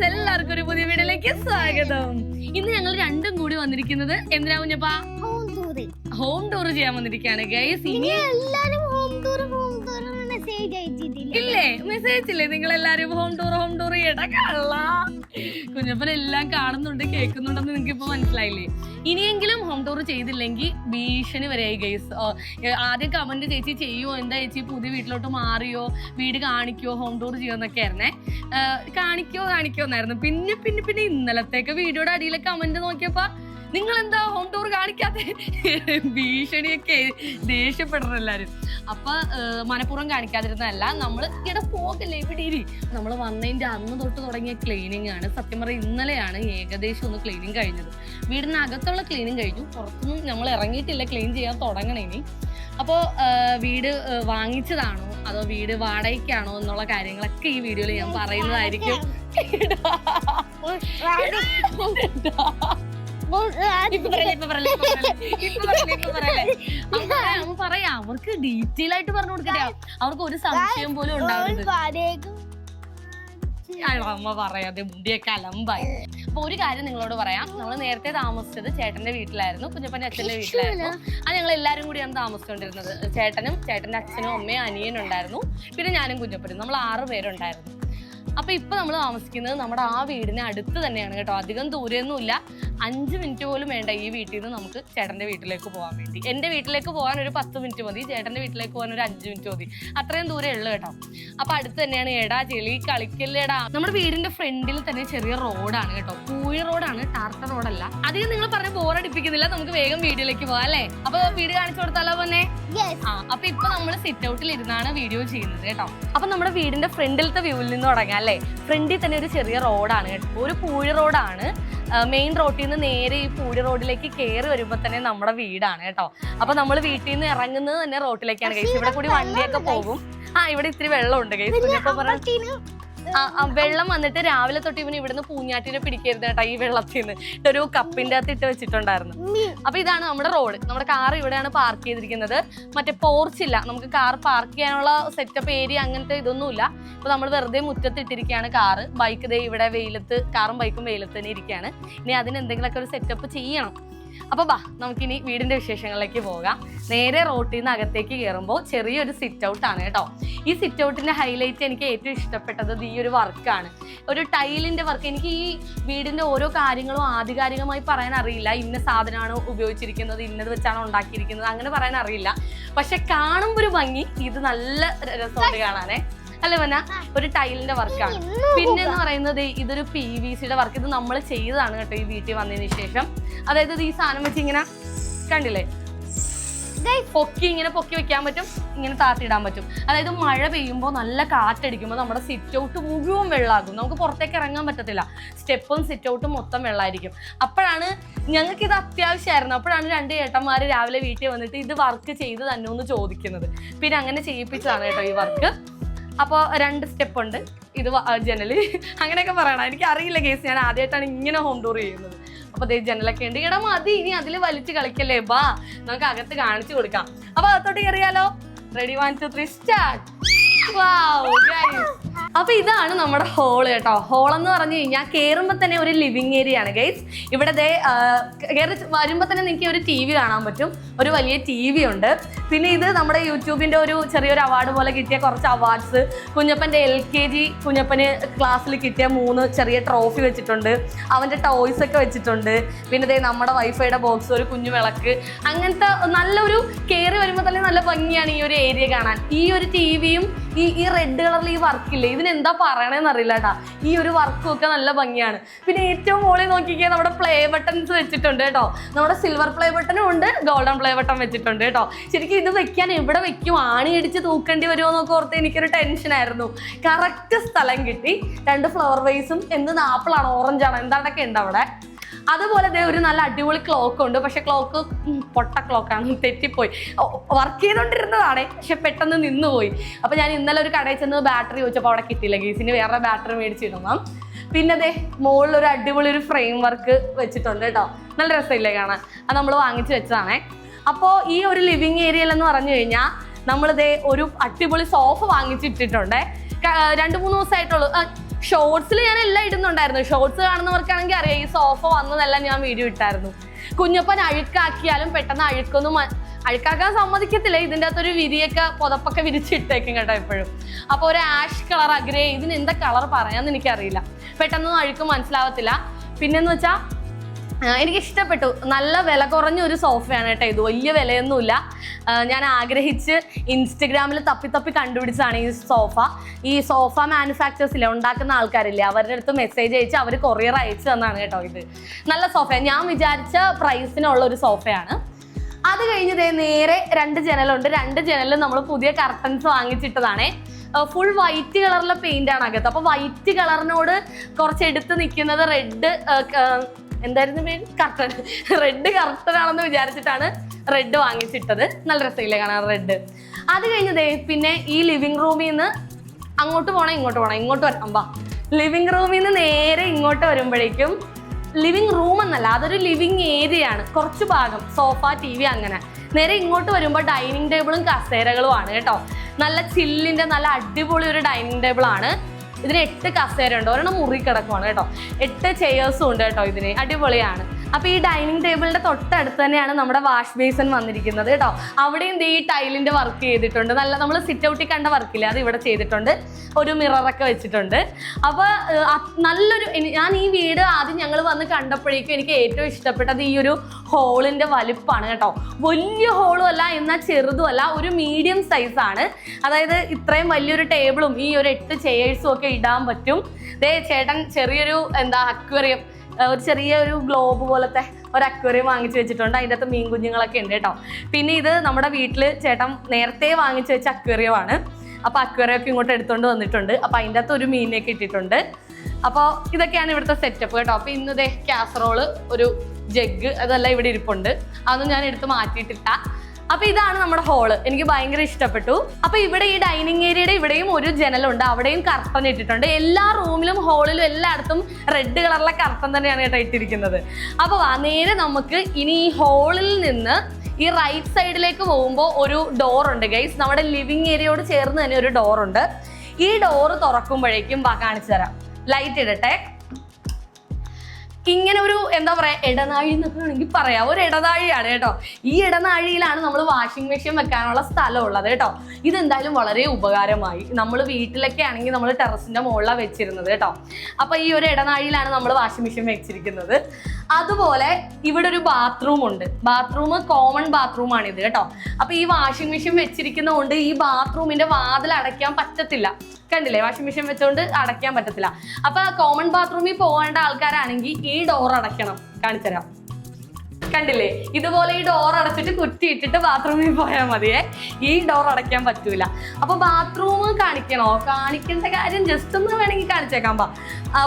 Guys എല്ലാവർക്കും ഒരു പുതിയ വീഡിയോയിലേക്ക് സ്വാഗതം. ഇന്ന് ഞങ്ങൾ രണ്ടും കൂടി വന്നിരിക്കുന്നത് എന്തിനാ കുഞ്ഞപ്പാ ഹോം ടൂർ ഹോം ടൂർ ചെയ്യാൻ വന്നിരിക്കുകയാണ്. ഗൈസ് ഇനി എല്ലാരും home tour home tour message അയച്ചിട്ടില്ല. ഇല്ലേ? മെസ്സേജ് ഇല്ലേ? നിങ്ങൾ എല്ലാരും ഹോം ടൂർ ഹോം ടൂർ ചെയ്യട്ടെ? കള്ള. കുഞ്ഞപ്പൻ എല്ലാം കാണുന്നുണ്ട് കേൾക്കുന്നുണ്ടെന്ന് നിങ്ങൾക്ക് ഇപ്പൊ മനസ്സിലായില്ലേ? ഇനിയെങ്കിലും ഹോം ടൂർ ചെയ്തില്ലെങ്കിൽ ഭീഷണി വരെയായി ഗൈസ് ആദ്യം കമന്റ് ചേച്ചി ചെയ്യുമോ എന്താ ചേച്ചി പുതിയ വീട്ടിലോട്ട് മാറിയോ? വീട് കാണിക്കോ ഹോം ടൂർ ചെയ്യോ എന്നൊക്കെ ആയിരുന്നേ. കാണിക്കോ കാണിക്കോ എന്നായിരുന്നു. പിന്നെ പിന്നെ പിന്നെ ഇന്നലത്തേക്ക് വീഡിയോയുടെ അടിയിലെ കമന്റ് നോക്കിയപ്പോ നിങ്ങൾ എന്താ ഹോം ടൂർ കാണിക്കാതെ ഭീഷണിയൊക്കെ ദേഷ്യപ്പെടണം എല്ലാരും. അപ്പൊ മനഃപൂർവം കാണിക്കാതിരുന്നതല്ല നമ്മൾ ഇവിടെ പോകല്ലേ ഇവിടെ ഇരി നമ്മൾ വന്നതിന്റെ അന്ന് തൊട്ട് തുടങ്ങിയ ക്ലീനിങ് ആണ്. സത്യം പറഞ്ഞാൽ ഇന്നലെയാണ് ഏകദേശം ഒന്ന് ക്ലീനിങ് കഴിഞ്ഞത്. വീടിനകത്തുള്ള ക്ലീനിങ് കഴിഞ്ഞു. പുറത്തുനിന്ന് നമ്മൾ ഇറങ്ങിയിട്ടില്ല ക്ലീൻ ചെയ്യാൻ തുടങ്ങണം ഇനി. അപ്പോൾ വീട് വാങ്ങിച്ചതാണോ? അതോ വീട് വാടകയ്ക്കാണോ എന്നുള്ള കാര്യങ്ങളൊക്കെ ഈ വീഡിയോയിൽ ഞാൻ പറയുന്നതായിരിക്കും. അമ്മ പറയാം, അവർക്ക് ഡീറ്റെയിൽ ആയിട്ട് പറഞ്ഞു കൊടുക്കട്ടെ. അവർക്ക് ഒരു സംശയം പോലും ഉണ്ടാവരുത്. അമ്മ പറയാതെ മുടിയൊക്കെ അലമ്പായി. അപ്പൊ ഒരു കാര്യം നിങ്ങളോട് പറയാം. നമ്മൾ നേരത്തെ താമസിച്ചത് ചേട്ടന്റെ വീട്ടിലായിരുന്നു. കുഞ്ഞപ്പന്റെ അച്ഛന്റെ വീട്ടിലായിരുന്നു. അത് ഞങ്ങൾ എല്ലാരും കൂടിയാണ് താമസിച്ചുകൊണ്ടിരുന്നത് ചേട്ടനും ചേട്ടന്റെ അച്ഛനും അമ്മയും അനിയനും ഉണ്ടായിരുന്നു. പിന്നെ ഞാനും കുഞ്ഞപ്പനും. നമ്മൾ ആറ് പേരുണ്ടായിരുന്നു. അപ്പൊ ഇപ്പൊ നമ്മൾ താമസിക്കുന്നത് നമ്മുടെ ആ വീടിന് അടുത്ത് തന്നെയാണ് കേട്ടോ. അധികം ദൂരെയൊന്നുമില്ല. അഞ്ച് മിനിറ്റ് പോലും വേണ്ട ഈ വീട്ടിൽ നിന്ന് നമുക്ക് ചേട്ടന്റെ വീട്ടിലേക്ക് പോകാൻ വേണ്ടി. എന്റെ വീട്ടിലേക്ക് പോകാൻ ഒരു പത്ത് മിനിറ്റ് മതി. ചേട്ടന്റെ വീട്ടിലേക്ക് പോകാൻ ഒരു അഞ്ച് മിനിറ്റ് മതി. അത്രയും ദൂരേ ഉള്ളു കേട്ടോ. അപ്പൊ അടുത്ത് തന്നെയാണ് എടാ ചെളി കളിക്കല്ലേടാ. നമ്മുടെ വീടിന്റെ ഫ്രണ്ടിൽ തന്നെ ചെറിയ റോഡാണ് കേട്ടോ. പൂഴി റോഡാണ് ടാർട്ട റോഡല്ല. അധികം നിങ്ങൾ പറഞ്ഞ ബോറടിപ്പിക്കുന്നില്ല നമുക്ക് വേഗം വീഡിയോയിലേക്ക് പോകാം അല്ലേ? അപ്പൊ വീട് കാണിച്ചു കൊടുത്താലോ പോന്നെ? ആ അപ്പൊ ഇപ്പൊ നമ്മൾ സിറ്റ് ഔട്ടിൽ ഇരുന്നാണ് വീഡിയോ ചെയ്യുന്നത് കേട്ടോ. അപ്പൊ നമ്മുടെ വീടിന്റെ ഫ്രണ്ടിലത്തെ വ്യൂവിൽ നിന്ന് തുടങ്ങാം അല്ലേ? ഫ്രണ്ടിൽ തന്നെ ഒരു ചെറിയ റോഡാണ് കേട്ടോ. ഒരു പൂഴി റോഡാണ്. മെയിൻ റോട്ടിൽ നിന്ന് നേരെ ഈ പൂഴി റോഡിലേക്ക് കയറി വരുമ്പോൾ തന്നെ നമ്മുടെ വീടാണ് കേട്ടോ. അപ്പൊ നമ്മൾ വീട്ടിൽ നിന്ന് ഇറങ്ങുന്നത് തന്നെ റോട്ടിലേക്കാണ് കഴിച്ചത് ഇവിടെ കൂടി വണ്ടിയൊക്കെ പോകും. ആ ഇവിടെ ഇത്തിരി വെള്ളമുണ്ട് കൈസ് വെള്ളം വന്നിട്ട് രാവിലെ തൊട്ട് ഇവന് ഇവിടുന്ന് പൂഞ്ഞാറ്റിനെ പിടിക്കരുത് കേട്ടോ ഈ വെള്ളത്തിൽ നിന്ന് ഒരു കപ്പിന്റെ അകത്ത് ഇട്ട് വെച്ചിട്ടുണ്ടായിരുന്നു അപ്പൊ ഇതാണ് നമ്മുടെ റോഡ്. നമ്മുടെ കാർ ഇവിടെയാണ് പാർക്ക് ചെയ്തിരിക്കുന്നത്. മറ്റേ പോർച്ച് ഇല്ല. നമുക്ക് കാർ പാർക്ക് ചെയ്യാനുള്ള സെറ്റപ്പ് ഏരിയ അങ്ങനത്തെ ഇതൊന്നുമില്ല. അപ്പൊ നമ്മൾ വെറുതെ മുറ്റത്ത് ഇട്ടിരിക്കുകയാണ് കാറ് ബൈക്ക് ദേ ഇവിടെ വെയിലത്ത് കാറും ബൈക്കും വെയിലത്ത് തന്നെ ഇരിക്കുകയാണ്. ഇനി അതിന് എന്തെങ്കിലുമൊക്കെ ഒരു സെറ്റപ്പ് ചെയ്യണം. അപ്പൊ ബാ നമുക്കിനി വീടിന്റെ വിശേഷങ്ങളിലേക്ക് പോകാം. നേരെ റോട്ടിൽ നിന്ന് അകത്തേക്ക് കയറുമ്പോൾ ചെറിയൊരു സിറ്റ് ഔട്ട് ആണ് കേട്ടോ. ഈ സിറ്റ് ഔട്ടിന്റെ ഹൈലൈറ്റ് എനിക്ക് ഏറ്റവും ഇഷ്ടപ്പെട്ടത് ഈ ഒരു വർക്കാണ് ഒരു ടൈലിന്റെ വർക്ക് എനിക്ക് ഈ വീടിന്റെ ഓരോ കാര്യങ്ങളും ആധികാരികമായി പറയാൻ അറിയില്ല. ഇന്ന സാധനമാണ് ഉപയോഗിച്ചിരിക്കുന്നത് ഇന്നത് വെച്ചാണ് ഉണ്ടാക്കിയിരിക്കുന്നത് അങ്ങനെ പറയാൻ അറിയില്ല. പക്ഷെ കാണുമ്പോൾ ഒരു ഭംഗി. ഇത് നല്ല രസമുണ്ട് കാണാനേ. അല്ലേ മന ഒരു ടൈലിന്റെ വർക്കാണ്. പിന്നെ എന്ന് പറയുന്നത് ഇതൊരു പി വി സിയുടെ വർക്ക് ഇത് നമ്മൾ ചെയ്തതാണ് കേട്ടോ ഈ വീട്ടിൽ വന്നതിന് ശേഷം. അതായത് ഇത് ഈ സാധനം വെച്ച് ഇങ്ങനെ കണ്ടില്ലേ? പൊക്കി ഇങ്ങനെ പൊക്കി വെക്കാൻ പറ്റും ഇങ്ങനെ താത്തിയിടാൻ പറ്റും. അതായത് മഴ പെയ്യുമ്പോൾ നല്ല കാറ്റടിക്കുമ്പോൾ നമ്മുടെ സിറ്റ് ഔട്ട് മുഴുവൻ വെള്ളമാകും. നമുക്ക് പുറത്തേക്ക് ഇറങ്ങാൻ പറ്റത്തില്ല. സ്റ്റെപ്പും സിറ്റ് ഔട്ടും മൊത്തം വെള്ളമായിരിക്കും. അപ്പോഴാണ് ഞങ്ങൾക്ക് ഇത് അത്യാവശ്യമായിരുന്നു. അപ്പോഴാണ് രണ്ട് ചേട്ടന്മാർ രാവിലെ വീട്ടിൽ വന്നിട്ട് ഇത് വർക്ക് ചെയ്ത് തന്നെ ഒന്ന് ചോദിക്കുന്നത്. പിന്നെ അങ്ങനെ ചെയ്യിപ്പിച്ചതാണ് കേട്ടോ ഈ വർക്ക് അപ്പോൾ രണ്ട് സ്റ്റെപ്പ് ഉണ്ട്. ഇത് ജനൽ. അങ്ങനെയൊക്കെ പറയണം. എനിക്ക് അറിയില്ല കേസ്. ഞാൻ ആദ്യമായിട്ടാണ് ഇങ്ങനെ ഹോം ടൂർ ചെയ്യുന്നത്. അപ്പൊ അതേ ജനലൊക്കെ ഉണ്ട്. ഇടം മതി ഇനി അതിൽ വലിച്ചു കളിക്കല്ലേ? ബാ നമുക്ക് അകത്ത് കാണിച്ചു കൊടുക്കാം. അപ്പൊ അകത്തോട്ട് കയറിയാലോ? Ready one two three start അപ്പൊ ഇതാണ് നമ്മുടെ ഹോൾ കേട്ടോ. ഹോൾ എന്ന് പറഞ്ഞു കഴിഞ്ഞാൽ കയറുമ്പോൾ തന്നെ ഒരു ലിവിങ് ഏരിയ ആണ് ഗൈസ് ഇവിടെ ദേ കയറി വരുമ്പോൾ തന്നെ നിങ്ങൾക്ക് ഒരു ടി വി കാണാൻ പറ്റും. ഒരു വലിയ ടി വി ഉണ്ട്. പിന്നെ ഇത് നമ്മുടെ യൂട്യൂബിന്റെ ഒരു ചെറിയൊരു അവാർഡ് പോലെ കിട്ടിയ കുറച്ച് അവാർഡ്സ് കുഞ്ഞപ്പന്റെ എൽ കെ ജി കുഞ്ഞപ്പന് ക്ലാസ്സിൽ കിട്ടിയ മൂന്ന് ചെറിയ ട്രോഫി വെച്ചിട്ടുണ്ട്. അവന്റെ ടോയ്സ് ഒക്കെ വെച്ചിട്ടുണ്ട്. പിന്നെ ദേ നമ്മുടെ വൈഫൈയുടെ ബോക്സ് ഒരു കുഞ്ഞു വിളക്ക്. അങ്ങനത്തെ നല്ലൊരു കയറി വരുമ്പോൾ തന്നെ നല്ല ഭംഗിയാണ് ഈ ഒരു ഏരിയ കാണാൻ. ഈ ഒരു ടി വിയും ഈ ഈ റെഡ് കളറിൽ ഈ വർക്കില്ലേ ഇതിനെന്താ പറയണേന്ന് അറിയില്ല കേട്ടാ ഈ ഒരു വർക്കും ഒക്കെ നല്ല ഭംഗിയാണ്. പിന്നെ ഏറ്റവും മുകളിൽ നോക്കിക്കാൻ നമ്മുടെ പ്ലേ ബട്ടൺസ് വെച്ചിട്ടുണ്ട് കേട്ടോ നമ്മുടെ സിൽവർ പ്ലേ ബട്ടനും ഉണ്ട് ഗോൾഡൻ പ്ലേ ബട്ടൺ വെച്ചിട്ടുണ്ട് കേട്ടോ ശരിക്കും ഇത് വെക്കാൻ എവിടെ വെക്കും? ആണി അടിച്ച് തൂക്കേണ്ടി വരുമോ എന്നൊക്കെ ഓർത്ത് എനിക്കൊരു ടെൻഷനായിരുന്നു കറക്റ്റ് സ്ഥലം കിട്ടി. രണ്ട് ഫ്ലവർ വേസും എന്ത് ആപ്പിളാണ് ഓറഞ്ച് എന്താണൊക്കെ ഉണ്ട് അവിടെ? അതുപോലെ ദേ ഒരു നല്ല അടിപൊളി ക്ലോക്ക് ഉണ്ട്. പക്ഷെ ക്ലോക്ക് പൊട്ട ക്ലോക്കാണ് തെറ്റിപ്പോയി. വർക്ക് ചെയ്തുകൊണ്ടിരുന്നതാണേ പക്ഷെ പെട്ടെന്ന് നിന്നുപോയി. അപ്പൊ ഞാൻ ഇന്നലെ ഒരു കടയിൽ ചെന്ന് ബാറ്ററി ചോദിച്ചപ്പോൾ അവിടെ കിട്ടിയില്ല. ഗീസിന് വേറെ ബാറ്ററി മേടിച്ചിടണം പിന്നെ അതെ മുകളിൽ ഒരു അടിപൊളി ഒരു ഫ്രെയിം വർക്ക് വെച്ചിട്ടുണ്ട് കേട്ടോ. നല്ല രസമില്ലേ കാണാൻ? അത് നമ്മൾ വാങ്ങിച്ചു വെച്ചതാണേ. അപ്പോൾ ഈ ഒരു ലിവിങ് ഏരിയയിൽ എന്ന് പറഞ്ഞു കഴിഞ്ഞാൽ നമ്മളിതേ ഒരു അടിപൊളി സോഫ വാങ്ങിച്ചിട്ടിട്ടുണ്ടേ. രണ്ട് മൂന്ന് ദിവസമായിട്ടുള്ളൂ. ഷോർട്സിൽ ഞാൻ എല്ലാം ഇടുന്നുണ്ടായിരുന്നു. ഷോർട്സ് കാണുന്നവർക്കാണെങ്കിൽ അറിയാം ഈ സോഫ വന്നതെല്ലാം ഞാൻ വീഡിയോ ഇട്ടായിരുന്നു. കുഞ്ഞപ്പൻ അഴുക്കാക്കിയാലും പെട്ടെന്ന് അഴുക്കൊന്നും അഴുക്കാക്കാൻ സമ്മതിക്കത്തില്ല. ഇതിന്റെ അകത്തൊരു വിരിയൊക്കെ പുതപ്പൊക്കെ വിരിച്ചിട്ടേക്കും കേട്ടോ എപ്പോഴും. അപ്പോൾ ഒരു ആഷ് കളർ അഗ്രേ ഇതിന് എന്താ കളർ പറയാമെന്ന് എനിക്കറിയില്ല. പെട്ടെന്നൊന്നും അഴുക്ക് മനസ്സിലാവത്തില്ല. പിന്നെന്ന് വെച്ചാൽ എനിക്ക് ഇഷ്ടപ്പെട്ടു നല്ല വില കുറഞ്ഞ ഒരു സോഫയാണ് കേട്ടോ ഇത്. വലിയ വിലയൊന്നുമില്ല. ഞാൻ ആഗ്രഹിച്ച് ഇൻസ്റ്റഗ്രാമിൽ തപ്പി തപ്പി കണ്ടുപിടിച്ചാണ് ഈ സോഫ ഈ സോഫ മാനുഫാക്ചേഴ്സിലെ ഉണ്ടാക്കുന്ന ആൾക്കാരില്ലേ അവരുടെ അടുത്ത് മെസ്സേജ് അയച്ച് അവർ കൊറിയർ അയച്ചു തന്നാണ് കേട്ടോ ഇത്. നല്ല സോഫ ഞാൻ വിചാരിച്ച പ്രൈസിനുള്ള ഒരു സോഫയാണ് അത് കഴിഞ്ഞത് നേരെ രണ്ട് ജനലുണ്ട്. രണ്ട് ജനലിൽ നമ്മൾ പുതിയ കർട്ടൻസ് വാങ്ങിച്ചിട്ടതാണേ. ഫുൾ വൈറ്റ് കളറിലെ പെയിന്റ് ആണ് അകത്ത്. അപ്പൊ വൈറ്റ് കളറിനോട് കുറച്ച് എടുത്ത് നിൽക്കുന്നത് റെഡ് എന്തായിരുന്നു പേര്? കർട്ടൻ റെഡ് കർട്ടൻ ആണെന്ന് വിചാരിച്ചിട്ടാണ് റെഡ് വാങ്ങിച്ചിട്ടത്. നല്ല രസമില്ലേ കാണാൻ റെഡ് അത് കഴിഞ്ഞ് ദേ പിന്നെ ഈ ലിവിങ് റൂമിൽ നിന്ന് അങ്ങോട്ട് പോകണം ഇങ്ങോട്ട് പോകണം ഇങ്ങോട്ട് വരാം വാ. ലിവിങ് റൂമിൽ നിന്ന് നേരെ ഇങ്ങോട്ട് വരുമ്പോഴേക്കും ലിവിങ് റൂം എന്നല്ല അതൊരു ലിവിങ് ഏരിയ ആണ്. കുറച്ച് ഭാഗം സോഫ ടി വി അങ്ങനെ. നേരെ ഇങ്ങോട്ട് വരുമ്പോൾ ഡൈനിങ് ടേബിളും കസേരകളും ആണ് കേട്ടോ. നല്ല ചില്ലിന്റെ നല്ല അടിപൊളി ഒരു ഡൈനിങ് ടേബിളാണ് ഇതിന് എട്ട് കസേര ഉണ്ട് ഒരെണ്ണം മുറി കിടക്കുവാണ് കേട്ടോ. എട്ട് ചെയേഴ്സും ഉണ്ട് കേട്ടോ ഇതിന്. അടിപൊളിയാണ്. അപ്പൊ ഈ ഡൈനിങ് ടേബിളിന്റെ തൊട്ടടുത്ത് തന്നെയാണ് നമ്മുടെ വാഷ് ബേസൺ വന്നിരിക്കുന്നത് കേട്ടോ. അവിടെയും ഈ ടൈലിന്റെ വർക്ക് ചെയ്തിട്ടുണ്ട്. നല്ല നമ്മൾ സിറ്റ് ഔട്ടിൽ കണ്ട വർക്കില്ല അത് ഇവിടെ ചെയ്തിട്ടുണ്ട്. ഒരു മിററൊക്കെ വെച്ചിട്ടുണ്ട്. അപ്പൊ നല്ലൊരു ഞാൻ ഈ വീട് ആദ്യം ഞങ്ങൾ വന്ന് കണ്ടപ്പോഴേക്കും എനിക്ക് ഏറ്റവും ഇഷ്ടപ്പെട്ടത് ഈ ഒരു ഹോളിന്റെ വലിപ്പാണ് കേട്ടോ. വലിയ ഹോളും അല്ല എന്നാൽ ചെറുതും അല്ല ഒരു മീഡിയം സൈസ് ആണ്. അതായത് ഇത്രയും വലിയൊരു ടേബിളും ഈ ഒരു എട്ട് ചെയേഴ്സും ഒക്കെ ഇടാൻ പറ്റും. ദേ ചേട്ടൻ ചെറിയൊരു എന്താ അക്വേറിയം ഒരു ചെറിയ ഒരു ഗ്ലോബ് പോലത്തെ ഒരു അക്വേറിയം വാങ്ങിച്ചു വെച്ചിട്ടുണ്ട്. അതിന്റെ അകത്ത് മീൻ കുഞ്ഞുങ്ങളൊക്കെ ഉണ്ട് കേട്ടോ. പിന്നെ ഇത് നമ്മുടെ വീട്ടിൽ ചേട്ടൻ നേരത്തെ വാങ്ങിച്ചു വെച്ച അക്വേറിയം ആണ് അപ്പോൾ അക്വേറിയം ഒക്കെ ഇങ്ങോട്ട് എടുത്തുകൊണ്ട് വന്നിട്ടുണ്ട്. അപ്പോൾ അതിന്റെ അകത്ത് ഒരു മീനിനെയൊക്കെ ഇട്ടിട്ടുണ്ട്. അപ്പോൾ ഇതൊക്കെയാണ് ഇവിടുത്തെ സെറ്റപ്പ് കേട്ടോ. അപ്പോൾ ഇന്നതേ കാസറോൾ ഒരു ജഗ് അതെല്ലാം ഇവിടെ ഇരിപ്പുണ്ട്. അതൊന്നും ഞാൻ എടുത്ത് മാറ്റിയിട്ടില്ല. അപ്പൊ ഇതാണ് നമ്മുടെ ഹോൾ എനിക്ക് ഭയങ്കര ഇഷ്ടപ്പെട്ടു. അപ്പൊ ഇവിടെ ഈ ഡൈനിങ് ഏരിയയുടെ ഇവിടെയും ഒരു ജനലുണ്ട്. അവിടെയും കർട്ടൻ ഇട്ടിട്ടുണ്ട്. എല്ലാ റൂമിലും ഹോളിലും എല്ലായിടത്തും റെഡ് കളറിലെ കർട്ടൻ തന്നെയാണ് കേട്ടോ ഇട്ടിരിക്കുന്നത്. അപ്പൊ നേരെ നമുക്ക് ഇനി ഈ ഹോളിൽ നിന്ന് ഈ റൈറ്റ് സൈഡിലേക്ക് പോകുമ്പോൾ ഒരു ഡോർ ഉണ്ട് ഗൈസ് നമ്മുടെ ലിവിങ് ഏരിയയോട് ചേർന്ന് തന്നെ ഒരു ഡോർ ഉണ്ട്. ഈ ഡോറ് തുറക്കുമ്പോഴേക്കും കാണിച്ചു തരാം. ലൈറ്റ് ഇടട്ടെ. ഇങ്ങനെ ഒരു എന്താ പറയാ ഇടനാഴി എന്നൊക്കെ വേണമെങ്കിൽ പറയാം. ഒരു ഇടനാഴിയാണ് കേട്ടോ. ഈ ഇടനാഴിയിലാണ് നമ്മൾ വാഷിംഗ് മെഷീൻ വെക്കാനുള്ള സ്ഥലം ഉള്ളത് കേട്ടോ. ഇതെന്തായാലും വളരെ ഉപകാരമായി. നമ്മൾ വീട്ടിലൊക്കെ ആണെങ്കിൽ നമ്മൾ ടെറസിന്റെ മുകളിലാണ് വെച്ചിരുന്നത് കേട്ടോ. അപ്പൊ ഈ ഒരു ഇടനാഴിയിലാണ് നമ്മൾ വാഷിംഗ് മെഷീൻ വെച്ചിരിക്കുന്നത്. അതുപോലെ ഇവിടെ ഒരു ബാത്റൂം ഉണ്ട്. ബാത്റൂം കോമൺ ബാത്റൂം ആണ് ഇത് കേട്ടോ. അപ്പൊ ഈ വാഷിംഗ് മെഷീൻ വെച്ചിരിക്കുന്നതുകൊണ്ട് ഈ ബാത്റൂമിന്റെ വാതിൽ അടയ്ക്കാൻ പറ്റത്തില്ല. കണ്ടില്ലേ? വാഷിംഗ് മെഷീൻ വെച്ചുകൊണ്ട് അടയ്ക്കാൻ പറ്റത്തില്ല. അപ്പൊ കോമൺ ബാത്റൂമിൽ പോകേണ്ട ആൾക്കാരാണെങ്കിൽ ഈ ഡോർ അടയ്ക്കണം. കാണിച്ചുതരാം. കണ്ടില്ലേ? ഇതുപോലെ ഈ ഡോർ അടച്ചിട്ട് കുറ്റി ഇട്ടിട്ട് ബാത്റൂമിൽ പോയാൽ മതിയേ. ഈ ഡോർ അടയ്ക്കാൻ പറ്റൂല. അപ്പൊ ബാത്റൂം കാണിക്കണോ? കാണിക്കേണ്ട കാര്യം ജസ്റ്റ് ഒന്ന് വേണമെങ്കിൽ കാണിച്ചേക്കാം ബാ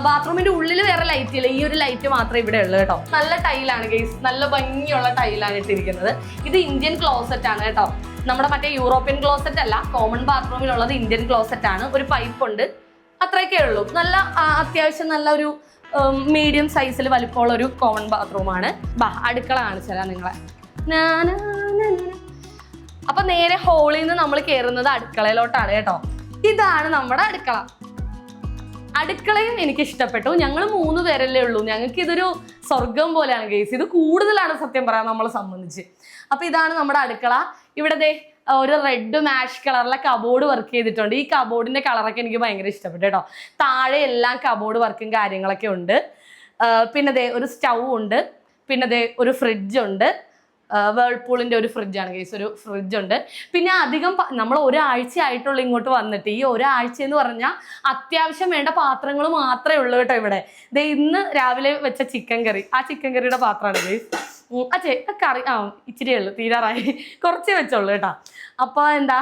ബാത്റൂമിന്റെ ഉള്ളിൽ വേറെ ലൈറ്റ് ഇല്ല. ഈ ഒരു ലൈറ്റ് മാത്രമേ ഇവിടെ ഉള്ളൂ കേട്ടോ. നല്ല ടൈലാണ് ഗെയ്സ് നല്ല ഭംഗിയുള്ള ടൈലാണ് ഇട്ടിരിക്കുന്നത്. ഇത് ഇന്ത്യൻ ക്ലോസറ്റ് ആണ് കേട്ടോ. നമ്മുടെ മറ്റേ യൂറോപ്യൻ ക്ലോസറ്റ് അല്ല കോമൺ ബാത്റൂമിലുള്ളത് ഇന്ത്യൻ ക്ലോസറ്റ് ആണ്. ഒരു പൈപ്പ് ഉണ്ട്. അത്രയൊക്കെ ഉള്ളൂ. നല്ല അത്യാവശ്യം നല്ല ഒരു മീഡിയം സൈസിൽ വലിപ്പമുള്ള ഒരു കോമൺ ബാത്റൂമാണ് ബാ അടുക്കള കാണിച്ചു തരാം നിങ്ങളെ. അപ്പൊ നേരെ ഹോളിൽ നിന്ന് നമ്മൾ കയറുന്നത് അടുക്കളയിലോട്ടാണ് കേട്ടോ. ഇതാണ് നമ്മുടെ അടുക്കള. അടുക്കളയും എനിക്ക് ഇഷ്ടപ്പെട്ടു ഞങ്ങൾ മൂന്ന് പേരല്ലേ ഉള്ളൂ. ഞങ്ങൾക്ക് ഇതൊരു സ്വർഗം പോലെയാണ് കേസ് ഇത് കൂടുതലാണ് സത്യം പറയാൻ നമ്മളെ സംബന്ധിച്ച്. അപ്പൊ ഇതാണ് നമ്മുടെ അടുക്കള. ഇവിടെ ദേ ഒരു റെഡ് മാഷ് കളറിലെ കബോർഡ് വർക്ക് ചെയ്തിട്ടുണ്ട്. ഈ കബോർഡിന്റെ കളറൊക്കെ എനിക്ക് ഭയങ്കര ഇഷ്ടപ്പെട്ടു കേട്ടോ താഴെ എല്ലാം കബോർഡ് വർക്കും കാര്യങ്ങളൊക്കെ ഉണ്ട്. പിന്നെ ദേ ഒരു സ്റ്റൗ ഉണ്ട്. പിന്നെ ദേ ഒരു ഫ്രിഡ്ജ് ഉണ്ട്. വേൾപൂളിന്റെ ഒരു ഫ്രിഡ്ജാണ് കേസ് ഒരു ഫ്രിഡ്ജ് ഉണ്ട്. പിന്നെ അധികം നമ്മൾ ഒരാഴ്ച ആയിട്ടുള്ളൂ ഇങ്ങോട്ട് വന്നിട്ട്. ഈ ഒരാഴ്ച എന്ന് പറഞ്ഞാൽ അത്യാവശ്യം വേണ്ട പാത്രങ്ങൾ മാത്രമേ ഉള്ളൂ കേട്ടോ ഇവിടെ. ദേ ഇന്ന് രാവിലെ വെച്ച ചിക്കൻ കറി ആ ചിക്കൻ കറിയുടെ പാത്രമാണ് കേസ് അച്ഛേ കറി ആ ഇച്ചിരി ഉള്ളു തീരാറായി. കുറച്ചേ വെച്ചോളൂ കേട്ടോ. അപ്പോൾ എന്താ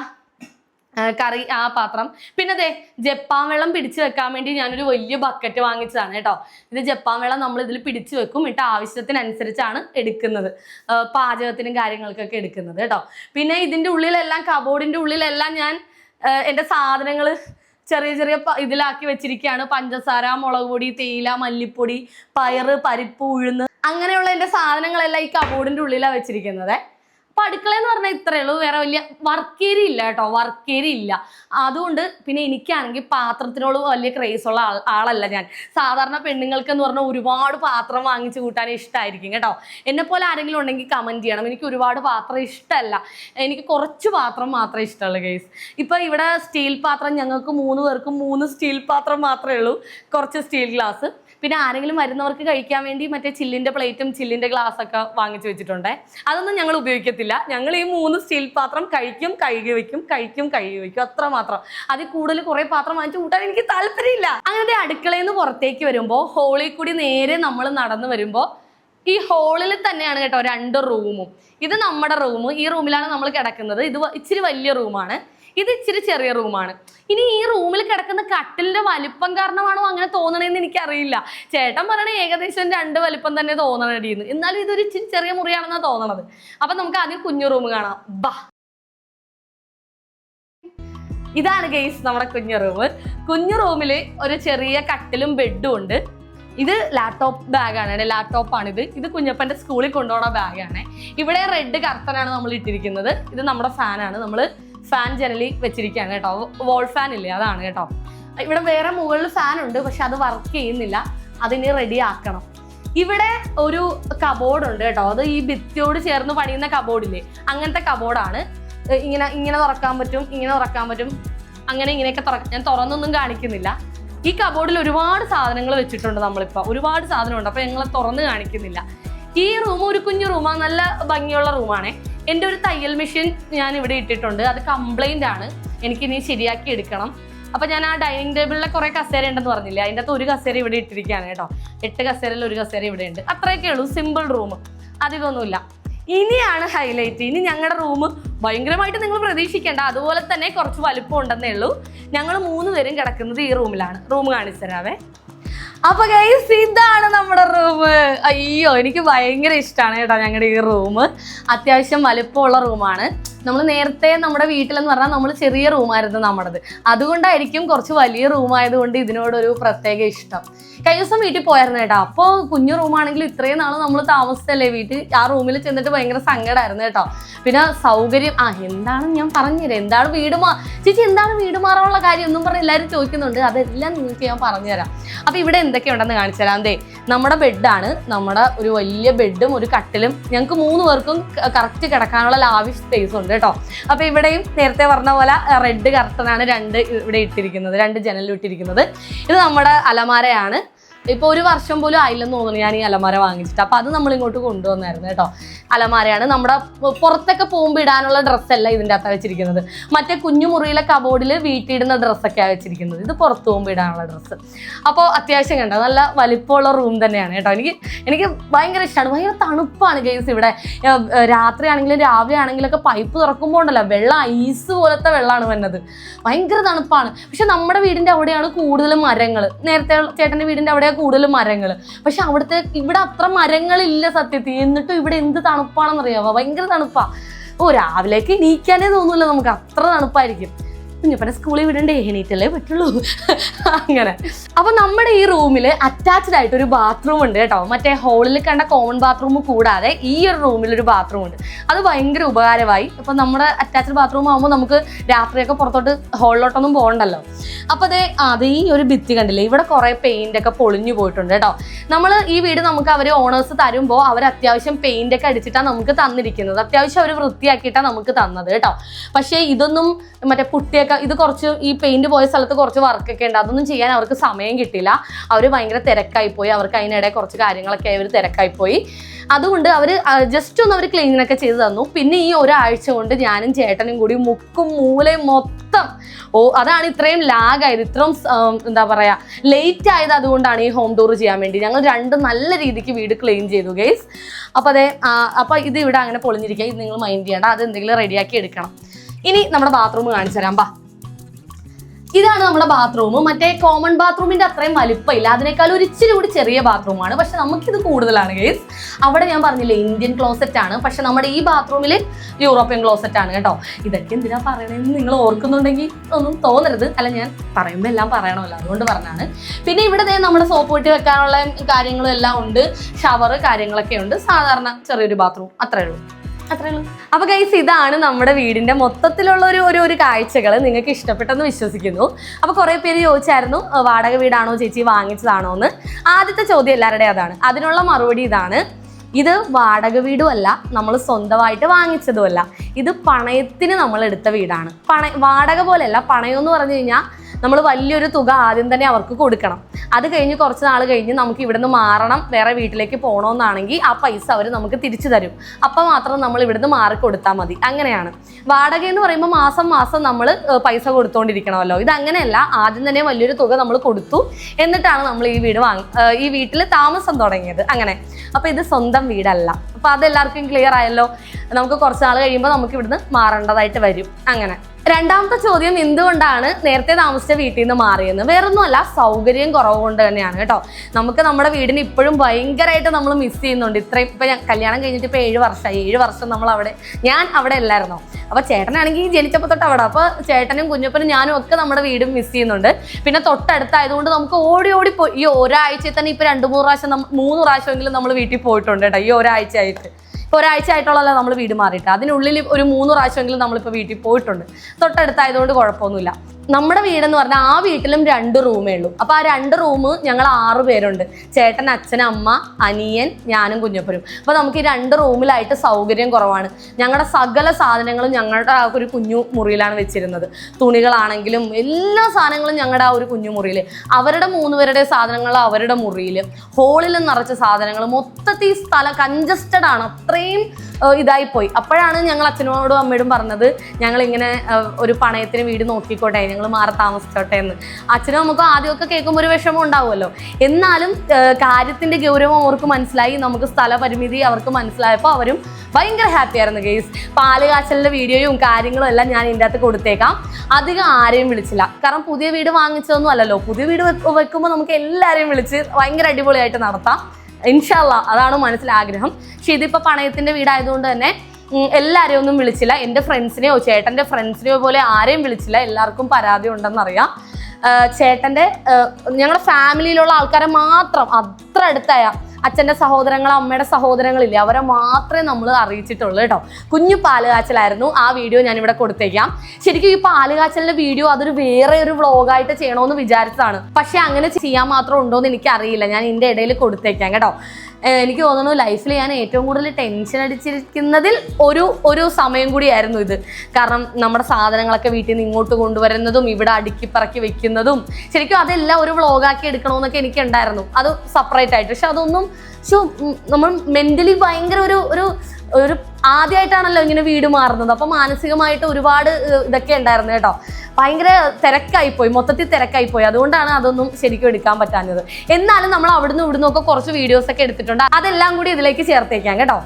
കറി ആ പാത്രം. പിന്നെ അതെ ജപ്പാൻ വെള്ളം പിടിച്ചു വെക്കാൻ വേണ്ടി ഞാനൊരു വലിയ ബക്കറ്റ് വാങ്ങിച്ചതാണ് കേട്ടോ. ഇത് ജപ്പാൻ വെള്ളം നമ്മൾ ഇതിൽ പിടിച്ചു വെക്കും ഇട്ട് ആവശ്യത്തിനനുസരിച്ചാണ് എടുക്കുന്നത്. പാചകത്തിനും കാര്യങ്ങൾക്കൊക്കെ എടുക്കുന്നത് കേട്ടോ. പിന്നെ ഇതിന്റെ ഉള്ളിലെല്ലാം കബോർഡിന്റെ ഉള്ളിലെല്ലാം ഞാൻ എന്റെ സാധനങ്ങൾ ചെറിയ ചെറിയ ഇതിലാക്കി വെച്ചിരിക്കുകയാണ്. പഞ്ചസാര മുളക് പൊടി തേയില മല്ലിപ്പൊടി പയറ് പരിപ്പ് ഉഴുന്ന്. അങ്ങനെയുള്ള എന്റെ സാധനങ്ങളെല്ലാം ഈ കബോർഡിന്റെ ഉള്ളിലാണ് വെച്ചിരിക്കുന്നത്. അപ്പൊ അടുക്കള എന്ന് പറഞ്ഞാൽ ഇത്രയേ ഉള്ളൂ വേറെ വലിയ വർക്കേരി ഇല്ല കേട്ടോ. വർക്കേരി ഇല്ല അതുകൊണ്ട് പിന്നെ എനിക്കാണെങ്കിൽ പാത്രത്തിനോട് വലിയ ക്രേസ് ഉള്ള ആൾ ആളല്ല ഞാൻ. സാധാരണ പെണ്ണുങ്ങൾക്ക് എന്ന് പറഞ്ഞാൽ ഒരുപാട് പാത്രം വാങ്ങിച്ചു കൂട്ടാൻ ഇഷ്ടമായിരിക്കും കേട്ടോ. എന്നെ പോലെ ആരെങ്കിലും ഉണ്ടെങ്കിൽ കമന്റ് ചെയ്യണം. എനിക്ക് ഒരുപാട് പാത്രം ഇഷ്ടമല്ല എനിക്ക് കുറച്ച് പാത്രം മാത്രമേ ഇഷ്ടമുള്ളൂ കേസ് ഇപ്പൊ ഇവിടെ സ്റ്റീൽ പാത്രം ഞങ്ങൾക്ക് മൂന്ന് പേർക്കും മൂന്ന് സ്റ്റീൽ പാത്രം മാത്രമേ ഉള്ളൂ. കുറച്ച് സ്റ്റീൽ ഗ്ലാസ്. പിന്നെ ആരെങ്കിലും വരുന്നവർക്ക് കഴിക്കാൻ വേണ്ടി മറ്റേ ചില്ലിന്റെ പ്ലേറ്റും ചില്ലിന്റെ ഗ്ലാസ് ഒക്കെ വാങ്ങിച്ചു വെച്ചിട്ടുണ്ടേ. അതൊന്നും ഞങ്ങൾ ഉപയോഗിക്കത്തില്ല. ഞങ്ങൾ ഈ മൂന്ന് സ്റ്റീൽ പാത്രം കഴിക്കും കഴുകി വെക്കും കഴിക്കും കഴുകി വെക്കും. അത്ര മാത്രം. അതിൽ കൂടുതൽ കുറെ പാത്രം വാങ്ങിച്ചു കൂട്ടാൻ എനിക്ക് താല്പര്യമില്ല. അങ്ങനെ അടുക്കളയിൽ നിന്ന് പുറത്തേക്ക് വരുമ്പോൾ ഹോളിൽ കൂടി നേരെ നമ്മൾ നടന്നു വരുമ്പോൾ ഈ ഹോളിൽ തന്നെയാണ് കേട്ടോ രണ്ട് റൂമും ഇത് നമ്മുടെ റൂം ഈ റൂമിലാണ് നമ്മൾ കിടക്കുന്നത്. ഇത് ഇച്ചിരി വലിയ റൂമാണ് ഇത് ഇച്ചിരി ചെറിയ റൂമാണ് ഇനി ഈ റൂമിൽ കിടക്കുന്ന കട്ടിലിന്റെ വലിപ്പം കാരണമാണോ അങ്ങനെ തോന്നണേന്ന് എനിക്കറിയില്ല. ചേട്ടൻ പറയണേ ഏകദേശം രണ്ട് വലിപ്പം തന്നെ തോന്നണടിയെന്ന് എന്നാലും ഇതൊരു ഇച്ചിരി ചെറിയ മുറിയാണെന്നാണ് തോന്നണത്. അപ്പൊ നമുക്ക് ആദ്യം കുഞ്ഞു റൂം കാണാം. ബാ. ഇതാണ് ഗെയ്സ് നമ്മുടെ കുഞ്ഞു റൂം കുഞ്ഞു റൂമിൽ ഒരു ചെറിയ കട്ടിലും ബെഡും ഉണ്ട്. ഇത് ലാപ്ടോപ്പ് ബാഗാണ് ലാപ്ടോപ്പാണ് ഇത് ഇത് കുഞ്ഞപ്പന്റെ സ്കൂളിൽ കൊണ്ടുപോകുന്ന ബാഗാണ് ഇവിടെ റെഡ് കർത്തനാണ് നമ്മൾ ഇട്ടിരിക്കുന്നത്. ഇത് നമ്മുടെ ഫാനാണ് നമ്മൾ ഫാൻ ജനലി വെച്ചിരിക്കുകയാണ് കേട്ടോ. വോൾ ഫാൻ ഇല്ലേ? അതാണ് കേട്ടോ. ഇവിടെ വേറെ മുകളിൽ ഫാൻ ഉണ്ട് പക്ഷെ അത് വർക്ക് ചെയ്യുന്നില്ല. അതിനി റെഡി ആക്കണം. ഇവിടെ ഒരു കബോർഡ് ഉണ്ട് കേട്ടോ. അത് ഈ ഭിത്തിയോട് ചേർന്ന് പണിയുന്ന കബോർഡില്ലേ അങ്ങനത്തെ കബോർഡാണ് ഇങ്ങനെ ഇങ്ങനെ തുറക്കാൻ പറ്റും ഇങ്ങനെ തുറക്കാൻ പറ്റും. അങ്ങനെ ഇങ്ങനെയൊക്കെ തുറക്കാം ഞാൻ തുറന്നൊന്നും കാണിക്കുന്നില്ല. ഈ കബോർഡിൽ ഒരുപാട് സാധനങ്ങൾ വെച്ചിട്ടുണ്ട് നമ്മളിപ്പോൾ ഒരുപാട് സാധനമുണ്ട്. അപ്പോൾ ഞങ്ങൾ തുറന്ന് കാണിക്കുന്നില്ല. ഈ റൂം ഒരു കുഞ്ഞു റൂമാണ് നല്ല ഭംഗിയുള്ള റൂമാണേ എന്റെ ഒരു തയ്യൽ മെഷീൻ ഞാൻ ഇവിടെ ഇട്ടിട്ടുണ്ട്. അത് കംപ്ലൈന്റ് ആണ്. എനിക്ക് ഇനി ശരിയാക്കി എടുക്കണം. അപ്പൊ ഞാൻ ആ ഡൈനിങ് ടേബിളിലെ കുറേ കസേര ഉണ്ടെന്ന് പറഞ്ഞില്ലേ? അതിന്റെ അകത്ത് ഒരു കസേര ഇവിടെ ഇട്ടിരിക്കുകയാണ് കേട്ടോ. എട്ട് കസേരയിൽ ഒരു കസേര ഇവിടെ ഉണ്ട്. അത്രയൊക്കെ ഉള്ളൂ. സിമ്പിൾ റൂം അധികമൊന്നുമില്ല ഇനിയാണ് ഹൈലൈറ്റ് ഇനി ഞങ്ങളുടെ റൂം ഭയങ്കരമായിട്ട് നിങ്ങൾ പ്രതീക്ഷിക്കേണ്ട. അതുപോലെ തന്നെ കുറച്ച് വലുപ്പം ഉണ്ടെന്നേ ഉള്ളൂ. ഞങ്ങൾ മൂന്ന് പേരും കിടക്കുന്നത് ഈ റൂമിലാണ് റൂം കാണിച്ചു തരാവേ. അപ്പൊ ഗൈസ് ഇതാണ് നമ്മുടെ റൂം അയ്യോ എനിക്ക് ഭയങ്കര ഇഷ്ടമാണ് കേട്ടോ ഞങ്ങളുടെ ഈ റൂം അത്യാവശ്യം വലുപ്പമുള്ള റൂമാണ് നമ്മൾ നേരത്തെ നമ്മുടെ വീട്ടിലെന്ന് പറഞ്ഞാൽ നമ്മൾ ചെറിയ റൂമായിരുന്നു നമ്മുടേത്. അതുകൊണ്ടായിരിക്കും കുറച്ച് വലിയ റൂമായതുകൊണ്ട് ഇതിനോടൊരു പ്രത്യേക ഇഷ്ടം. കഴിഞ്ഞ ദിവസം വീട്ടിൽ പോയായിരുന്നു കേട്ടോ. അപ്പോൾ കുഞ്ഞു റൂമാണെങ്കിൽ ഇത്രയും നാൾ നമ്മൾ താമസിച്ചല്ലേ വീട്ടിൽ. ആ റൂമിൽ ചെന്നിട്ട് ഭയങ്കര സങ്കടമായിരുന്നു കേട്ടോ. പിന്നെ സൗകര്യം ആ എന്താണ് ഞാൻ പറഞ്ഞുതരാം എന്താണ് വീട് മാ ചേച്ചി എന്താണ് വീട് മാറാനുള്ള കാര്യം? ഒന്നും പറഞ്ഞ് എല്ലാവരും ചോദിക്കുന്നുണ്ട്. അതെല്ലാം നിങ്ങൾക്ക് ഞാൻ പറഞ്ഞുതരാം. അപ്പോൾ ഇവിടെ എന്തൊക്കെയുണ്ടെന്ന് കാണിച്ചു തരാം. ദേ നമ്മുടെ ബെഡാണ് നമ്മുടെ ഒരു വലിയ ബെഡും ഒരു കട്ടിലും. ഞങ്ങൾക്ക് മൂന്ന് പേർക്കും കറക്റ്റ് കിടക്കാനുള്ള ലാവിഷ് സ്പേസ് ഉണ്ട് കേട്ടോ. അപ്പോൾ ഇവിടെയും നേരത്തെ പറഞ്ഞ പോലെ റെഡ് കർട്ടനാണ് രണ്ട് ഇവിടെ ഇട്ടിരിക്കുന്നത് രണ്ട് ജനലിൽ ഇട്ടിരിക്കുന്നത്. ഇത് നമ്മുടെ അലമാരയാണ്. ഇപ്പോൾ ഒരു വർഷം പോലും ആയില്ലെന്ന് തോന്നുന്നു ഞാൻ ഈ അലമാര വാങ്ങിച്ചിട്ട്. അപ്പോൾ അത് നമ്മൾ ഇങ്ങോട്ട് കൊണ്ടുവന്നായിരുന്നു കേട്ടോ. അലമാരയാണ് നമ്മുടെ പുറത്തൊക്കെ പോകുമ്പോൾ ഇടാനുള്ള ഡ്രസ്സല്ല ഇതിന്റെ അകത്താണ് വെച്ചിരിക്കുന്നത്. മറ്റേ കുഞ്ഞു മുറിയിലെ കബോർഡിൽ വീട്ടിടുന്ന ഡ്രസ്സൊക്കെയാണ് വെച്ചിരിക്കുന്നത്. ഇത് പുറത്ത് പോകുമ്പോൾ ഇടാനുള്ള ഡ്രസ്സ് അപ്പോൾ അത്യാവശ്യം കണ്ടോ നല്ല വലിപ്പമുള്ള റൂം തന്നെയാണ് കേട്ടോ. എനിക്ക് എനിക്ക് ഭയങ്കര ഇഷ്ടമാണ് ഭയങ്കര തണുപ്പാണ് ഗെയ്സ് ഇവിടെ. രാത്രിയാണെങ്കിലും രാവിലെ ആണെങ്കിലൊക്കെ പൈപ്പ് തുറക്കുമ്പോൾ ഉണ്ടല്ലോ വെള്ളം ഐസ് പോലത്തെ വെള്ളമാണ് വന്നത്. ഭയങ്കര തണുപ്പാണ്. പക്ഷെ നമ്മുടെ വീടിന്റെ അവിടെയാണ് കൂടുതൽ മരങ്ങൾ നേരത്തെ ചേട്ടന്റെ വീടിന്റെ അവിടെയാണ് കൂടുതൽ മരങ്ങൾ പക്ഷെ അവിടുത്തെ ഇവിടെ അത്ര മരങ്ങളില്ല സത്യത്തിൽ. എന്നിട്ടും ഇവിടെ എന്ത് തണുപ്പാണെന്നറിയാമോ ഭയങ്കര തണുപ്പാ. ഓ രാവിലേക്ക് നീക്കാനേ തോന്നൂല നമുക്ക്. അത്ര തണുപ്പായിരിക്കും. കുഞ്ഞപ്പനെ സ്കൂളിൽ വിടണ്ടേ എണീറ്റല്ലേ പറ്റുള്ളൂ. അങ്ങനെ. അപ്പൊ നമ്മുടെ ഈ റൂമിൽ അറ്റാച്ച്ഡ് ആയിട്ട് ഒരു ബാത്റൂം ഉണ്ട് കേട്ടോ. മറ്റേ ഹോളിൽ കണ്ട കോമൺ ബാത്റൂം കൂടാതെ ഈ ഒരു റൂമിൽ ഒരു ബാത്റൂം ഉണ്ട്. അത് ഭയങ്കര ഉപകാരമായി. ഇപ്പൊ നമ്മുടെ അറ്റാച്ച്ഡ് ബാത്റൂം ആകുമ്പോൾ നമുക്ക് രാത്രിയൊക്കെ പുറത്തോട്ട് ഹോളിലോട്ടൊന്നും പോകണ്ടല്ലോ. അപ്പൊ അതേ അത് ഈ ഒരു ഭിത്തി കണ്ടില്ലേ? ഇവിടെ കുറെ പെയിന്റ് ഒക്കെ പൊളിഞ്ഞു പോയിട്ടുണ്ട് കേട്ടോ. നമ്മൾ ഈ വീട് നമുക്ക് അവർ ഓണേഴ്സ് തരുമ്പോൾ അവർ അത്യാവശ്യം പെയിന്റ് ഒക്കെ അടിച്ചിട്ടാണ് നമുക്ക് തന്നിരിക്കുന്നത്. അത്യാവശ്യം അവർ വൃത്തിയാക്കിയിട്ടാണ് നമുക്ക് തന്നത് കേട്ടോ. പക്ഷേ ഇതൊന്നും മറ്റേ പുട്ടിയൊക്കെ ഇത് കുറച്ച് ഈ പെയിന്റ് പോയ സ്ഥലത്ത് കുറച്ച് വർക്കൊക്കെ ഉണ്ട്. അതൊന്നും ചെയ്യാൻ അവർക്ക് സമയം കിട്ടില്ല അവർ ഭയങ്കര തിരക്കായി പോയി. അവർക്ക് അതിനിടെ കുറച്ച് കാര്യങ്ങളൊക്കെ അവർ തിരക്കായി പോയി. അതുകൊണ്ട് അവർ ജസ്റ്റ് ഒന്ന് അവർ ക്ലീനിങ്ങൊക്കെ ചെയ്ത് തന്നു. പിന്നെ ഈ ഒരാഴ്ച കൊണ്ട് ഞാനും ചേട്ടനും കൂടി മുക്കും മൂലയും മൊത്തം ഓ അതാണ് ഇത്രയും ലാഗ് ആയത്. ഇത്രയും എന്താ പറയുക ലേറ്റ് ആയത് അതുകൊണ്ടാണ് ഈ ഹോം ടൂർ ചെയ്യാൻ വേണ്ടി. ഞങ്ങൾ രണ്ടും നല്ല രീതിക്ക് വീട് ക്ലീൻ ചെയ്തു ഗൈസ് അപ്പോൾ അതെ അപ്പോൾ ഇത് ഇവിടെ അങ്ങനെ പൊളിഞ്ഞിരിക്കുക. ഇത് നിങ്ങൾ മൈൻഡ് ചെയ്യണം അത് എന്തെങ്കിലും റെഡിയാക്കി എടുക്കണം. ഇനി നമ്മുടെ ബാത്റൂം കാണിച്ചു തരാം. ബാ. ഇതാണ് നമ്മുടെ ബാത്റൂം മറ്റേ കോമൺ ബാത്റൂമിന്റെ അത്രയും വലിപ്പമില്ല. അതിനേക്കാൾ ഒരു ഇച്ചിരി കൂടി ചെറിയ ബാത്റൂമാണ് പക്ഷെ നമുക്കിത് കൂടുതലാണ് ഗേസ് അവിടെ ഞാൻ പറഞ്ഞില്ലേ ഇന്ത്യൻ ക്ലോസറ്റ് ആണ്. പക്ഷെ നമ്മുടെ ഈ ബാത്റൂമിൽ യൂറോപ്യൻ ക്ലോസറ്റ് ആണ് കേട്ടോ. ഇതൊക്കെ എന്തിനാ പറയണതെന്ന് നിങ്ങൾ ഓർക്കുന്നുണ്ടെങ്കിൽ ഒന്നും തോന്നരുത്. അല്ല ഞാൻ പറയുമ്പോൾ എല്ലാം പറയണമല്ലോ. അതുകൊണ്ട് പറഞ്ഞാണ്. പിന്നെ ഇവിടെ നമ്മുടെ സോപ്പ് പൊട്ടി വെക്കാനുള്ള കാര്യങ്ങളും എല്ലാം ഉണ്ട്. ഷവർ കാര്യങ്ങളൊക്കെ ഉണ്ട്. സാധാരണ ചെറിയൊരു ബാത്റൂം അത്രേ ഉള്ളൂ. അത്രേ ഉള്ളൂ. അപ്പൊ ഗൈസ് ഇതാണ് നമ്മുടെ വീടിന്റെ മൊത്തത്തിലുള്ള ഒരു ഒരു ഒരു കാഴ്ചകൾ നിങ്ങൾക്ക് ഇഷ്ടപ്പെട്ടെന്ന് വിശ്വസിക്കുന്നു. അപ്പൊ കുറെ പേര് ചോദിച്ചായിരുന്നു വാടക വീടാണോ ചേച്ചി? വാങ്ങിച്ചതാണോ എന്ന് ആദ്യത്തെ ചോദ്യം എല്ലാവരുടെയും അതാണ്. അതിനുള്ള മറുപടി ഇതാണ്. ഇത് വാടക വീടുമല്ല നമ്മൾ സ്വന്തമായിട്ട് വാങ്ങിച്ചതുമല്ല. ഇത് പണയത്തിന് നമ്മൾ എടുത്ത വീടാണ്. പണ വാടക പോലെയല്ല പണയം എന്ന് പറഞ്ഞു കഴിഞ്ഞാൽ നമ്മൾ വലിയൊരു തുക ആദ്യം തന്നെ അവർക്ക് കൊടുക്കണം. അത് കഴിഞ്ഞ് കുറച്ച് നാൾ കഴിഞ്ഞ് നമുക്ക് ഇവിടുന്ന് മാറണം വേറെ വീട്ടിലേക്ക് പോകണമെന്നാണെങ്കിൽ ആ പൈസ അവർ നമുക്ക് തിരിച്ചു തരും. അപ്പം മാത്രം നമ്മൾ ഇവിടുന്ന് മാറി കൊടുത്താൽ മതി. അങ്ങനെയാണ്. വാടക എന്ന് പറയുമ്പോൾ മാസം മാസം നമ്മൾ പൈസ കൊടുത്തുകൊണ്ടിരിക്കണമല്ലോ ഇത് അങ്ങനെയല്ല ആദ്യം തന്നെ വലിയൊരു തുക നമ്മൾ കൊടുത്തു. എന്നിട്ടാണ് നമ്മൾ ഈ വീട് വാങ്ങി ഈ വീട്ടിൽ താമസം തുടങ്ങിയത്. അങ്ങനെ. അപ്പം ഇത് സ്വന്തം വീടല്ല. അപ്പോൾ അതെല്ലാവർക്കും ക്ലിയർ ആയല്ലോ. നമുക്ക് കുറച്ച് നാൾ കഴിയുമ്പോൾ നമുക്ക് ഇവിടുന്ന് മാറേണ്ടതായിട്ട് വരും. അങ്ങനെ. രണ്ടാമത്തെ ചോദ്യം എന്തുകൊണ്ടാണ് നേരത്തെ താമസിച്ച വീട്ടിൽ നിന്ന് മാറിയെന്ന്? വേറൊന്നുമല്ല സൗകര്യം കുറവ് കൊണ്ട് തന്നെയാണ് കേട്ടോ. നമുക്ക് നമ്മുടെ വീടിന് ഇപ്പോഴും ഭയങ്കരമായിട്ട് നമ്മൾ മിസ് ചെയ്യുന്നുണ്ട്. ഇത്രയും ഇപ്പം ഞാൻ കല്യാണം കഴിഞ്ഞിട്ട് ഇപ്പോൾ ഏഴ് വർഷമായി. ഏഴ് വർഷം നമ്മൾ അവിടെ ഞാൻ അവിടെ അല്ലായിരുന്നു. അപ്പോൾ ചേട്ടനാണെങ്കിൽ ജനിച്ചപ്പോൾ തൊട്ട് അവിടെ. അപ്പോൾ ചേട്ടനും കുഞ്ഞപ്പനും ഞാനും ഒക്കെ നമ്മുടെ വീടും മിസ് ചെയ്യുന്നുണ്ട്. പിന്നെ തൊട്ടടുത്തായതുകൊണ്ട് നമുക്ക് ഓടി ഓടി പോയി ഈ ഒരാഴ്ചയിൽ തന്നെ ഇപ്പോൾ രണ്ട് മൂന്ന് പ്രാവശ്യം മൂന്ന് പ്രാവശ്യമെങ്കിലും നമ്മൾ വീട്ടിൽ പോയിട്ടുണ്ട് കേട്ടോ ഈ ഒരാഴ്ചയായിട്ട്. ഒരാഴ്ച ആയിട്ടുള്ളതല്ല നമ്മൾ വീട് മാറിയിട്ട്. അതിനുള്ളിൽ ഒരു മൂന്ന് പ്രാവശ്യമെങ്കിലും നമ്മളിപ്പോൾ വീട്ടിൽ പോയിട്ടുണ്ട്. തൊട്ടടുത്തായതുകൊണ്ട് കുഴപ്പമൊന്നുമില്ല. നമ്മുടെ വീടെന്ന് പറഞ്ഞാൽ ആ വീട്ടിലും രണ്ട് റൂമേ ഉള്ളൂ. അപ്പോൾ ആ രണ്ട് റൂം ഞങ്ങൾ ആറ് പേരുണ്ട്. ചേട്ടൻ അച്ഛൻ അമ്മ അനിയൻ ഞാനും കുഞ്ഞപ്പനും. അപ്പോൾ നമുക്ക് ഈ രണ്ട് റൂമിലായിട്ട് സൗകര്യം കുറവാണ്. ഞങ്ങളുടെ സകല സാധനങ്ങളും ഞങ്ങളുടെ ആ ഒരു കുഞ്ഞു മുറിയിലാണ് വെച്ചിരുന്നത്. തുണികളാണെങ്കിലും എല്ലാ സാധനങ്ങളും ഞങ്ങളുടെ ആ ഒരു കുഞ്ഞു മുറിയിൽ അവരുടെ മൂന്ന് പേരുടെ സാധനങ്ങൾ അവരുടെ മുറിയിൽ ഹോളിൽ നിറച്ച സാധനങ്ങൾ മൊത്തത്തിൽ സ്ഥലം കഞ്ചസ്റ്റഡ് ആണ്. അത്രയും ഇതായിപ്പോയി അപ്പോഴാണ് ഞങ്ങൾ അച്ഛനോടും അമ്മയോടും പറഞ്ഞത് ഞങ്ങൾ ഇങ്ങനെ ഒരു പണയത്തിന് വീട് നോക്കിക്കോട്ടെ ഞങ്ങൾ മാറി താമസിച്ചോട്ടെ എന്ന്. അച്ഛനും നമുക്ക് ആദ്യമൊക്കെ കേൾക്കുമ്പോൾ ഒരു വിഷമം ഉണ്ടാവുമല്ലോ. എന്നാലും കാര്യത്തിന്റെ ഗൗരവം അവർക്ക് മനസ്സിലായി. നമുക്ക് സ്ഥലപരിമിതി അവർക്ക് മനസ്സിലായപ്പോൾ അവരും ഭയങ്കര ഹാപ്പി ആയിരുന്നു ഗെയ്സ് പാൽ കാച്ചലിന്റെ വീഡിയോയും കാര്യങ്ങളും എല്ലാം ഞാൻ ഇതിന്റെ അകത്ത് കൊടുത്തേക്കാം. അധികം ആരെയും വിളിച്ചില്ല. കാരണം പുതിയ വീട് വാങ്ങിച്ചതൊന്നും അല്ലല്ലോ. പുതിയ വീട് വെക്കുമ്പോൾ നമുക്ക് എല്ലാവരെയും വിളിച്ച് ഭയങ്കര അടിപൊളിയായിട്ട് നടത്താം. ഇൻഷാല്ല അതാണ് മനസ്സിലാഗ്രഹം. പക്ഷെ ഇതിപ്പോൾ പണയത്തിന്റെ വീടായതുകൊണ്ട് തന്നെ എല്ലാവരെയും ഒന്നും വിളിച്ചില്ല. എന്റെ ഫ്രണ്ട്സിനെയോ ചേട്ടന്റെ ഫ്രണ്ട്സിനെയോ പോലെ ആരെയും വിളിച്ചില്ല. എല്ലാവർക്കും പരാതി ഉണ്ടെന്നറിയാം. ചേട്ടന്റെ ഞങ്ങളുടെ ഫാമിലിയിലുള്ള ആൾക്കാരെ മാത്രം അത്ര അടുത്തായ അച്ഛന്റെ സഹോദരങ്ങൾ അമ്മയുടെ സഹോദരങ്ങളില്ലേ അവരെ മാത്രമേ നമ്മൾ അറിയിച്ചിട്ടുള്ളൂ കേട്ടോ. കുഞ്ഞു പാലുകാച്ചലായിരുന്നു. ആ വീഡിയോ ഞാൻ കൊടുത്തേക്കാം. ശരിക്കും ഈ പാൽ കാച്ചലിന്റെ വീഡിയോ അതൊരു വേറെ ഒരു വ്ളോഗായിട്ട് ചെയ്യണമെന്ന് വിചാരിച്ചതാണ്. പക്ഷേ അങ്ങനെ ചെയ്യാൻ മാത്രം ഉണ്ടോ എന്ന് എനിക്ക് അറിയില്ല ഞാൻ ഇതിന്റെ ഇടയിൽ കൊടുത്തേക്കാം കേട്ടോ. എനിക്ക് തോന്നുന്നു ലൈഫിൽ ഞാൻ ഏറ്റവും കൂടുതൽ ടെൻഷൻ അടിച്ചിരിക്കുന്നതിൽ ഒരു ഒരു സമയം കൂടിയായിരുന്നു ഇത്. കാരണം നമ്മുടെ സാധനങ്ങളൊക്കെ വീട്ടിൽ നിന്ന് ഇങ്ങോട്ട് കൊണ്ടുവരുന്നതും ഇവിടെ അടുക്കി പറക്കി വെക്കുന്നതും ശരിക്കും അതെല്ലാം ഒരു വ്ളോഗാക്കി എടുക്കണമെന്നൊക്കെ എനിക്ക് ഉണ്ടായിരുന്നു അത് സെപ്പറേറ്റ് ആയിട്ട്. പക്ഷെ അതൊന്നും ശോ, നമ്മൾ മെന്റലി ഭയങ്കര ഒരു ഒരു ഒരു ആദ്യമായിട്ടാണല്ലോ ഇങ്ങനെ വീട് മാറുന്നത്. അപ്പൊ മാനസികമായിട്ട് ഒരുപാട് ഇതൊക്കെ ഉണ്ടായിരുന്നു കേട്ടോ. ഭയങ്കര തിരക്കായിപ്പോയി മൊത്തത്തിൽ തിരക്കായിപ്പോയി. അതുകൊണ്ടാണ് അതൊന്നും ശരിക്കും എടുക്കാൻ പറ്റാഞ്ഞത്. എന്നാലും നമ്മൾ അവിടുന്ന് ഇവിടുന്ന് ഒക്കെ കുറച്ച് വീഡിയോസ് ഒക്കെ എടുത്തിട്ടുണ്ട്. അതെല്ലാം കൂടി ഇതിലേക്ക് ചേർത്തേക്കാം കേട്ടോ.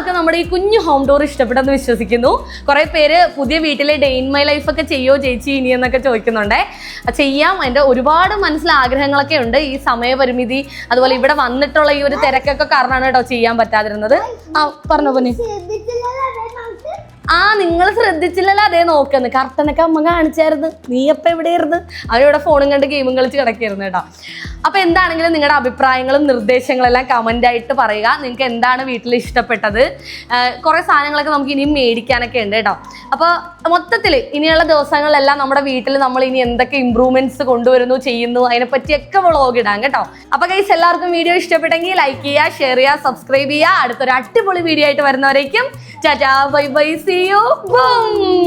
എല്ലാവർക്കും നമ്മുടെ ഈ കുഞ്ഞു ഹോം ടൂർ ഇഷ്ടപ്പെട്ടെന്ന് വിശ്വസിക്കുന്നു. കുറെ പേര് പുതിയ വീട്ടിലെ ഡേ ഇൻ മൈ ലൈഫ് ഒക്കെ ചെയ്യോ ചേച്ചി ഇനി എന്നൊക്കെ ചോദിക്കുന്നുണ്ടേ. ചെയ്യാം. എന്റെ ഒരുപാട് മനസ്സിൽ ആഗ്രഹങ്ങളൊക്കെ ഉണ്ട്. ഈ സമയപരിമിതി അതുപോലെ ഇവിടെ വന്നിട്ടുള്ള ഈ ഒരു തിരക്കൊക്കെ കാരണമാണ് കേട്ടോ ചെയ്യാൻ പറ്റാതിരുന്നത്. ആ പറഞ്ഞോ പൊന്നെ. ആ നിങ്ങൾ ശ്രദ്ധിച്ചില്ലല്ലോ അതേ നോക്കുന്നു. കർട്ടനൊക്കെ അമ്മ കാണിച്ചായിരുന്നു. നീ എപ്പോ എവിടെയായിരുന്നു? അവരിവിടെ ഫോണും കണ്ട് ഗെയിമും കളിച്ച് കിടക്കായിരുന്നു കേട്ടോ. അപ്പോൾ എന്താണെങ്കിലും നിങ്ങളുടെ അഭിപ്രായങ്ങളും നിർദ്ദേശങ്ങളെല്ലാം കമന്റ് ആയിട്ട് പറയുക. നിങ്ങൾക്ക് എന്താണ് വീട്ടിൽ ഇഷ്ടപ്പെട്ടത്? കുറേ സാധനങ്ങളൊക്കെ നമുക്ക് ഇനിയും മേടിക്കാനൊക്കെ ഉണ്ട് കേട്ടോ. അപ്പോൾ മൊത്തത്തിൽ ഇനിയുള്ള ദിവസങ്ങളിലെല്ലാം നമ്മുടെ വീട്ടിൽ നമ്മൾ ഇനി എന്തൊക്കെ ഇമ്പ്രൂവ്മെന്റ്സ് കൊണ്ടുവരുന്നു ചെയ്യുന്നു അതിനെപ്പറ്റിയൊക്കെ വ്ളോഗ് ഇടാം കേട്ടോ. അപ്പോൾ ഗൈസ് എല്ലാവർക്കും വീഡിയോ ഇഷ്ടപ്പെട്ടെങ്കിൽ ലൈക്ക് ചെയ്യുക ഷെയർ ചെയ്യുക സബ്സ്ക്രൈബ് ചെയ്യുക. അടുത്തൊരു അടിപൊളി വീഡിയോ ആയിട്ട് വരുന്നവരേക്കും ചാറ്റാ bye bye see you bye